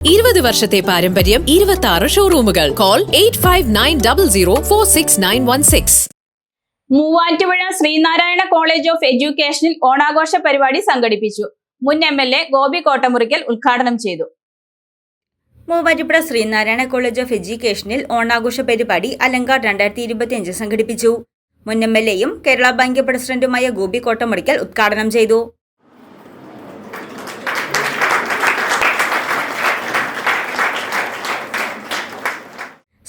ഇരുപത് വർഷത്തെ പാരമ്പര്യം ഇരുപത്തി ആറ് ഷോറൂമുകൾ call eight five nine double zero four six nine one six Muvattupuzha Sreenarayana college of എഡ്യൂക്കേഷനിൽ ഓണാഘോഷ പരിപാടി സംഘടിപ്പിച്ചു. മുൻ M L A Gopi Kottamurickal ഉദ്ഘാടനം ചെയ്തു. മൂവാറ്റുപുഴ ശ്രീനാരായണ കോളേജ് ഓഫ് എഡ്യൂക്കേഷനിൽ ഓണാഘോഷ പരിപാടി അലങ്കാർ രണ്ടായിരത്തി ഇരുപത്തിയഞ്ച് സംഘടിപ്പിച്ചു. മുൻ എം എൽ എയും കേരള ബാങ്ക് പ്രസിഡന്റുമായ ഗോപി കോട്ടമുറിക്കൽ ഉദ്ഘാടനം ചെയ്തു.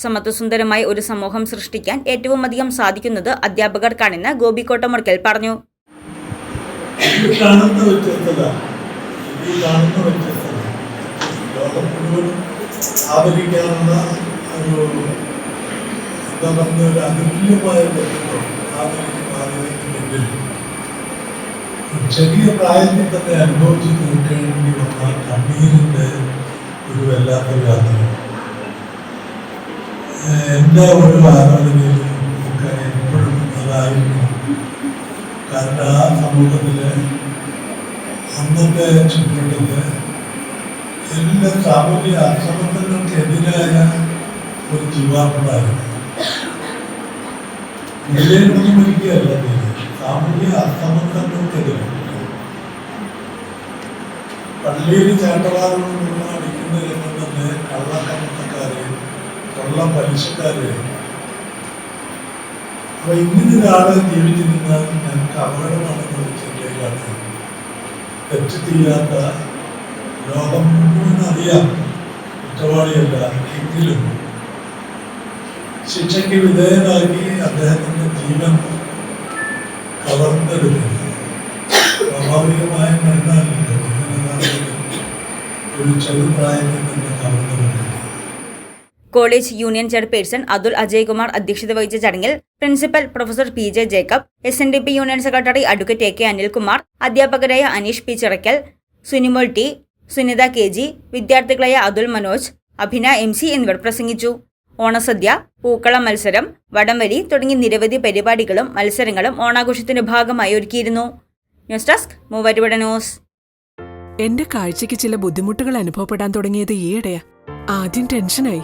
സമത്വസുന്ദരമായ ഒരു സമൂഹം സൃഷ്ടിക്കാൻ ഏറ്റവും അധികം സാധിക്കുന്നത് അധ്യാപകർക്കാണെന്ന് ഗോപി കോട്ടമുറിക്കൽ പറഞ്ഞു. ഒരു ചെറിയ പ്രായത്തിൽ തന്നെ അനുഭവിച്ചു തീർക്കേണ്ടി വന്ന കണ്ണീരിന്റെ ഒരു വല്ലാത്തൊരു യാത്രയാണ് എന്റെ ആലോചനയിലും ഒക്കെ എപ്പോഴും അതായിരുന്നു കാരണം ആ സമൂഹത്തിലെ അന്നത്തെ ചുറ്റുവട്ടത്ത് എല്ലാ സാമൂഹ്യ അസമത്വങ്ങൾക്കെതിരായ ഒരു തീവാർപ്പായിരുന്നു നിലയിലൊന്നും ഒരിക്കലല്ല സാമൂഹ്യ അസമത്വങ്ങൾക്കെതിരെ പള്ളിയിൽ ചാട്ടവാറുകൊണ്ടുള്ള അടിക്കുന്ന രംഗം തന്നെ കള്ളക്കമത്തക്കാരെ കൊള്ള പലിശക്കാരെ അപ്പൊ ഇങ്ങനെ ഒരാളെ ജീവിച്ചിരുന്നാൽ ഞങ്ങൾക്ക് അപകടമാണെന്ന് ചിന്തയിലാണ് തെറ്റ് ചെയ്യാത്ത ലോകം മുഴുവൻ അറിയാം. കുറ്റവാളിയല്ല എങ്കിലും ശിക്ഷയ്ക്ക് വിധേയനാക്കി അദ്ദേഹത്തിന്റെ ജീവൻ കവർന്നെടുക്കുന്നു സ്വാഭാവികമായ ഇങ്ങനെ ഒരു ചെറുപ്രായത്തിൽ തന്നെ കവർന്നെടുക്കുന്നു college union chairperson Athul Ajaykumar അധ്യക്ഷത വഹിച്ച ചടങ്ങിൽ principal professor P J Jacob S N D P union secretary advocate A K Anilkumar അധ്യാപകരായ Aneesh P Chirackal Sunimol T Sunitha K G വിദ്യാർത്ഥികളായ Athul Manoj Abhina M C എന്നിവർ പ്രസംഗിച്ചു. ഓണസദ്യ പൂക്കള മത്സരം വടംവലി തുടങ്ങി നിരവധി പരിപാടികളും മത്സരങ്ങളും ഓണാഘോഷത്തിന്റെ ഭാഗമായി ഒരുക്കിയിരുന്നു. News desk Muvattupuzha news. എന്റെ കാഴ്ചയ്ക്ക് ചില ബുദ്ധിമുട്ടുകൾ അനുഭവപ്പെടാൻ തുടങ്ങിയത് ഈയിടെയാ. ആദ്യം ടെൻഷനായി.